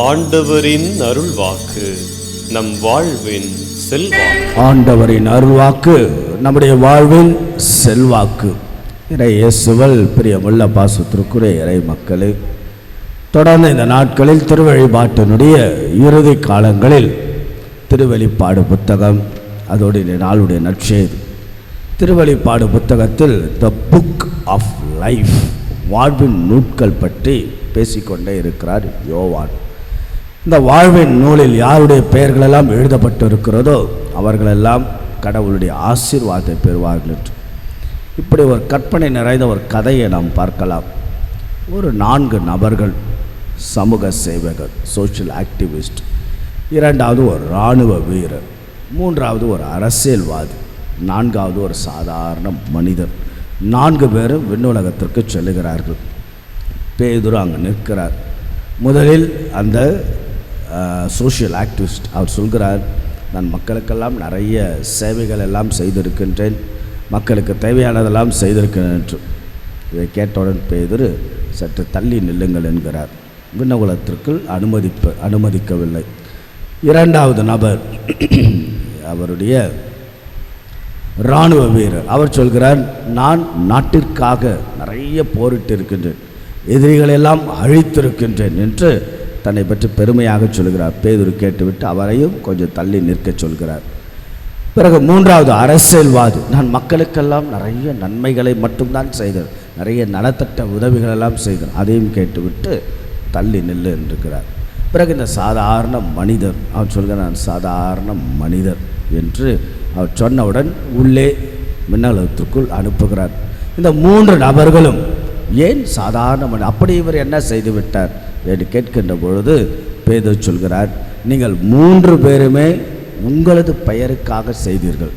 ஆண்டவரின் அருள்வாக்கு நம் வாழ்வின் செல்வாக்கு. ஆண்டவரின் அருள்வாக்கு நம்முடைய வாழ்வின் செல்வாக்கு. இறை இயேசுவல் பிரியமுள்ள பாசத்திற்குரிய இறை மக்களே தொடர்ந்து இந்த நாட்களில் திருவழிபாட்டினுடைய இறுதி காலங்களில் திருவெளிப்பாடு புத்தகம் அதோடு நாளுடைய நற்செய்தி. திருவெளிப்பாடு புத்தகத்தில் த புக் ஆஃப் லைஃப் வாழ்வின் நூட்கள் பற்றி பேசிக்கொண்டே இருக்கிறார் யோவான். இந்த வாழ்வின் நூலில் யாருடைய பெயர்களெல்லாம் எழுதப்பட்டு இருக்கிறதோ அவர்களெல்லாம் கடவுளுடைய ஆசீர்வாதத்தை பெறுவார்கள் என்று. இப்படி ஒரு கற்பனை நிறைந்த ஒரு கதையை நாம் பார்க்கலாம். ஒரு நான்கு நபர்கள் சமூக சேவகர் சோஷியல் ஆக்டிவிஸ்ட் இரண்டாவது ஒரு இராணுவ வீரர் மூன்றாவது ஒரு அரசியல்வாதி நான்காவது ஒரு சாதாரண மனிதர். நான்கு பேரும் விண்ணுலகத்திற்கு செல்லுகிறார்கள். பேதுரு அங்கே நிற்கிறார். முதலில் அந்த சோஷியல் ஆக்டிவிஸ்ட் அவர் சொல்கிறார் நான் மக்களுக்கெல்லாம் நிறைய சேவைகள் எல்லாம் செய்திருக்கின்றேன். மக்களுக்கு தேவையானதெல்லாம் செய்திருக்கிறேன் என்று இதை கேட்டவுடன் பேதுரு சற்று தள்ளி நில்லுங்கள் என்கிறார். விண்ணகுலத்திற்குள் அனுமதிப்பு அனுமதிக்கவில்லை. இரண்டாவது நபர் அவருடைய இராணுவ வீரர். அவர் சொல்கிறார் நான் நாட்டிற்காக நிறைய போரிட்டு இருக்கின்றேன் எதிரிகளெல்லாம் அழித்திருக்கின்றேன் என்று தன்னை பற்றி பெருமையாக சொல்கிறார். பேதுரு கேட்டுவிட்டு அவரையும் கொஞ்சம் தள்ளி நிற்க சொல்கிறார். பிறகு மூன்றாவது அரசியல்வாதி. நான் மக்களுக்கெல்லாம் நிறைய நன்மைகளை மட்டும்தான் செய்தேன். நிறைய நலத்தட்ட உதவிகளெல்லாம் செய்தேன். அதையும் கேட்டுவிட்டு தள்ளி நில்லு என்றிருக்கிறார் பிறகு இந்த சாதாரண மனிதர் அவர் சொல்கிறார் நான் சாதாரண மனிதர் என்று அவர் சொன்னவுடன் உள்ளே மின்னலத்திற்குள் அனுப்புகிறார். இந்த மூன்று நபர்களும் ஏன் சாதாரண மனிதர்? அப்படி இவர் என்ன செய்துவிட்டார்? என்று கேட்கின்ற பொழுது பேதர் சொல்கிறார் நீங்கள் மூன்று பேருமே உங்களது பெயருக்காக செய்தீர்கள்.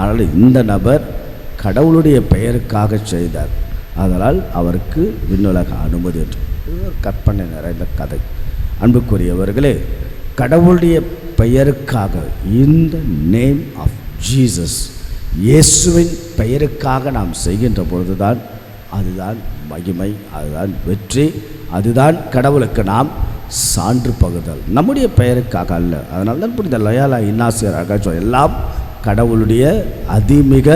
ஆனால் இந்த நபர் கடவுளுடைய பெயருக்காக செய்தார். அதனால் அவருக்கு விண்ணுலக அனுமதி என்று ஒரு கற்பனை நிறைந்த கதை. அன்புக்குரியவர்களே கடவுளுடைய பெயருக்காக இந்த நேம் ஆஃப் ஜீசஸ் இயேசுவின் பெயருக்காக நாம் செய்கின்ற பொழுதுதான் அதுதான் மகிமை அதுதான் வெற்றி அதுதான் கடவுளுக்கு நாம் சான்று பகுதல். நம்முடைய பெயருக்காக அல்ல. அதனால தான் புரிந்த லயாலா இன்னாசியர் அகச்சோ எல்லாம் கடவுளுடைய அதிமிக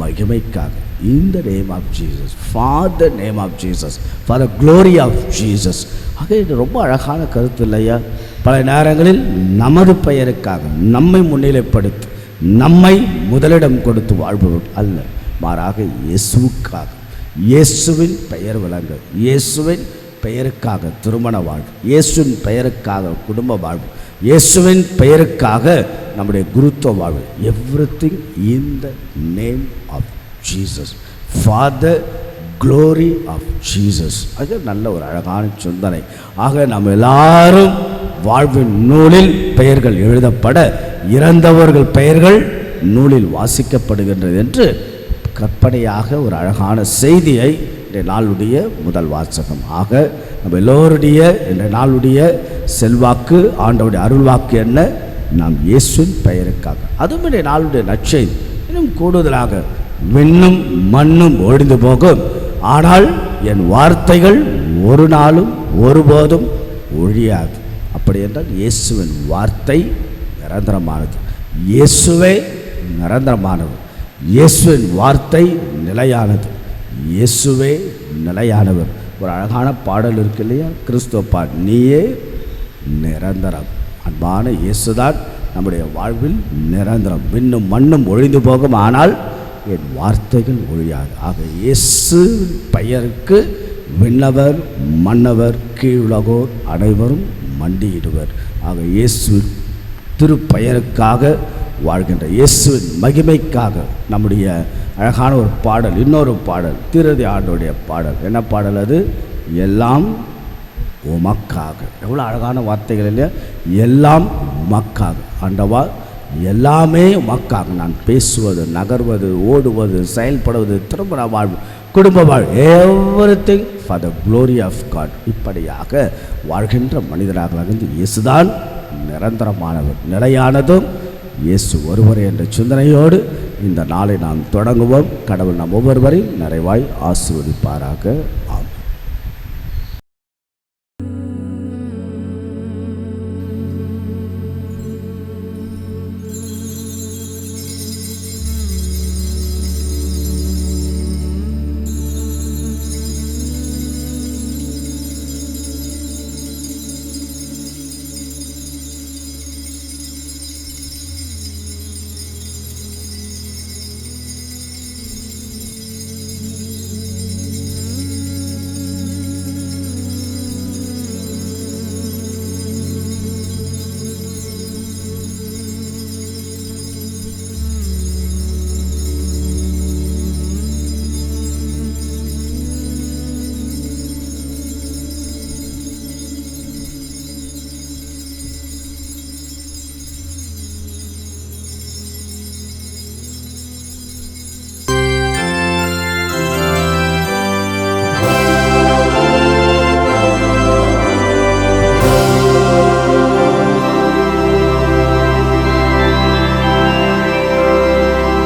மகிமைக்காக. இந்த name of Jesus for the name of Jesus for the glory of Jesus ஆக இது ரொம்ப அழகான கருத்து இல்லையா? பல நேரங்களில் நமது பெயருக்காக நம்மை முன்னிலைப்படுத்தி நம்மை முதலிடம் கொடுத்து வாழ்பவர் அல்ல. மாறாக இயேசுக்காக இயேசுவின் பெயர் விளங்க. இயேசுவின் பெயருக்காக திருமண வாழ்வு இயேசுவின் பெயருக்காக குடும்ப வாழ்வு இயேசுவின் பெயருக்காக நம்முடைய குருத்துவ வாழ்வு everything in the name of Jesus father glory of Jesus அது நல்ல ஒரு அழகான சிந்தனை. ஆக நம்ம எல்லாரும் வாழ்வின் நூலில் பெயர்கள் எழுதப்பட இறந்தவர்கள் பெயர்கள் நூலில் வாசிக்கப்படுகின்றது என்று கற்பனையாக ஒரு அழகான செய்தியை இன்றைய நாளுடைய முதல் வாசகம் ஆக நம்ம எல்லோருடைய இன்றைய நாளுடைய செல்வாக்கு ஆண்டவுடைய அருள்வாக்கு என்ன? நாம் இயேசுவின் பெயருக்காக. அதுவும் இன்றைய நாளுடைய நற்செய்தி. இன்னும் கூடுதலாக விண்ணும் மண்ணும் ஒழிந்து போகும். ஆனால் என் வார்த்தைகள் ஒரு நாளும் ஒருபோதும் ஒழியாது. அப்படி என்றால் இயேசுவின் வார்த்தை நிரந்தரமானது. இயேசுவே நிரந்தரமானது இயேசுவின் வார்த்தை நிலையானது. இயேசுவே நிலையானவர். ஒரு அழகான பாடல் இருக்கு இல்லையா? கிறிஸ்துவ பாட் நீயே நிரந்தரம். அன்பான இயேசுதான் நம்முடைய வாழ்வில் நிரந்தரம். விண்ணும் மண்ணும் ஒழிந்து போகும் ஆனால் என் வார்த்தைகள் ஒழியாது. ஆக இயேசு பெயருக்கு விண்ணவர் மன்னவர் கீழுலகோர் அனைவரும் மண்டியிடுவர். ஆக இயேசு திருப்பெயருக்காக வாழ்கின்ற இயேசுவின் மகிமைக்காக நம்முடைய அழகான ஒரு பாடல் இன்னொரு பாடல் திருதி ஆண்டோடைய பாடல். என்ன பாடல் அது? எல்லாம் உமக்காக. எவ்வளோ அழகான வார்த்தைகள் இல்லையா? எல்லாம் உமக்காக. ஆண்டவா எல்லாமே உமக்காக. நான் பேசுவது நகர்வது ஓடுவது செயல்படுவது திருமண வாழ்வு குடும்ப வாழ் everything for the glory of God இப்படியாக வாழ்கின்ற மனிதராக இருந்து இயேசுதான் நிரந்தரமானவர் நிலையானதும் இயேசு ஒருவர் என்ற சிந்தனையோடு இந்த நாளை நாம் தொடங்குவோம். கடவுள் நம் ஒவ்வொருவரையும் நிறைவாய் ஆசீர்வதிப்பாராக.